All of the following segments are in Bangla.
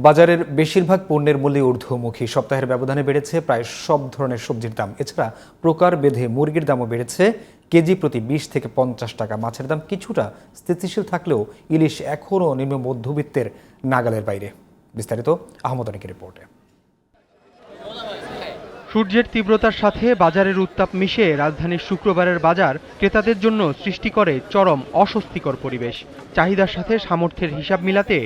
বাজারের বেশিরভাগ পণ্যের মূল্যে ঊর্ধ্বমুখী। সপ্তাহের ব্যবধানে বেড়েছে প্রায় সব ধরনের সবজির দাম। এছাড়া প্রকার বেঁধে মুরগির দামও বেড়েছে। কেজি প্রতি বিশ থেকে পঞ্চাশ টাকা। মাছের দাম কিছুটা স্থিতিশীল থাকলেও ইলিশ এখনও নিম্ন মধ্যবিত্তের নাগালের বাইরে। বিস্তারিত আহমদ অনেকের রিপোর্টে। সূর্যের তীব্রতার সাথে বাজারের উত্তাপ মিশে রাজধানীর শুক্রবারের বাজার ক্রেতাদের জন্য সৃষ্টি করে চরম অস্বস্তিকর পরিবেশ। চাহিদার সাথে সামর্থ্যের হিসাব মিলাতে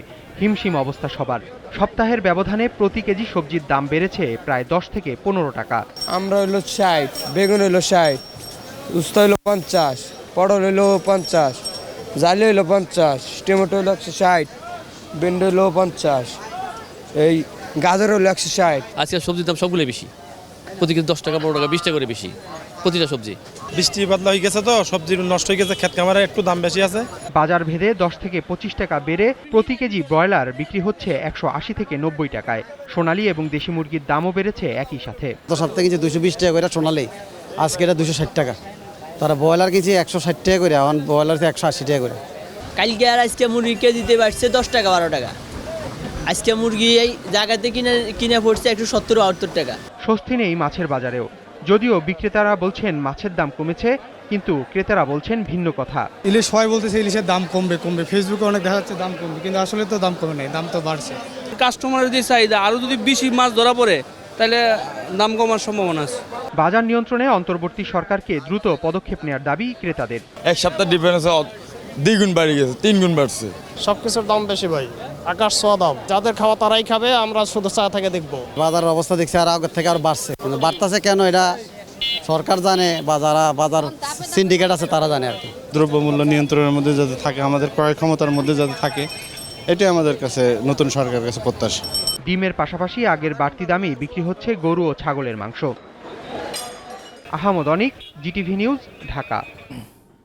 হিমশিম অবস্থা সবার। সপ্তাহের ব্যবধানে প্রতি কেজি সবজির দাম বেড়েছে প্রায় দশ থেকে পনেরো টাকা। আমরা হইল ষাট বেগুন হইল ষাট উস্তা হইল পঞ্চাশ পটল হইল পঞ্চাশ জালি হইল পঞ্চাশ টমেটো হইল একশো ষাট ভেন্ডি হইল পঞ্চাশ এই গাজর হইল একশো ষাট। আজকে সবজির দাম সবগুলো বেশি। প্রতি কেজি দশ টাকা পনেরো টাকা বিশ টাকা করে বেশি প্রতিটা সবজি। বৃষ্টি বাদলা হয়ে গেছে তো সবজি নষ্ট হয়ে গেছে ক্ষেত খামারে একটু দাম বেশি আছে। বাজার ভেদে দশ থেকে পঁচিশ টাকা বেড়ে প্রতি কেজি ব্রয়লার বিক্রি হচ্ছে একশো আশি থেকে নব্বই টাকায়। সোনালী এবং দেশি মুরগির দামও বেড়েছে একই সাথে। গত সপ্তাহে কিনছে দুশো বিশ টাকা করে সোনালি আজকে এটা দুশো ষাট টাকা। তারা ব্রয়লার কিনছে একশো ষাট টাকা করে এখন ব্রয়লার একশো আশি টাকা করে। কালকে আর আজকে মুরগি কেজিতে বাড়ছে দশ টাকা বারো টাকা। আজকে মুরগি এই জায়গাতে কিনে কিনে পড়ছে একশো সত্তর বাহাত্তর টাকা। স্বস্তি নেই মাছের বাজারেও। যদিও বিক্রেতারা বলছেন মাছের দাম কমেছে কিন্তু ক্রেতারা বলছেন ভিন্ন কথা। ইলিশ সবাই বলতেছে ইলিশের দাম কমবে কমবে। ফেসবুকে অনেক দেখা যাচ্ছে দাম কমবে কিন্তু আসলে তো দাম কমে নেই দাম তো বাড়ছে। কাস্টমারের যে চাহিদা আরও যদি বেশি মাছ ধরা পড়ে তাহলে দাম কমার সম্ভাবনা আছে। বাজার নিয়ন্ত্রণে অন্তর্বর্তী সরকারকে দ্রুত পদক্ষেপ নেওয়ার দাবি ক্রেতাদের। এক সপ্তাহ ডিফারেন্স দ্বিগুণ বাড়ি গেছে তিন গুণ বাড়ছে। সব কিছুর দাম বেশি ভাই। আকাশ ছোঁয়া দাম যাদের খাওয়া তারাই খাবে আমরা শুধু চা থেকে দেখব। বাজারের অবস্থা দেখছি আর আগের থেকে আর বাড়ছে। কিন্তু বাড়তেছে কেন এটা? সরকার জানে বা যারা বাজার সিন্ডিকেট আছে তারা জানে আর কি। দ্রব্যমূল্য নিয়ন্ত্রণের মধ্যে যাতে থাকে আমাদের ক্রয় ক্ষমতার মধ্যে যাতে থাকে এটাই আমাদের কাছে নতুন সরকারের কাছে প্রত্যাশা। ডিমের পাশাপাশি আগের বাড়তি দামেই বিক্রি হচ্ছে গরু ও ছাগলের মাংস। Ahmed Anik GTV news Dhaka.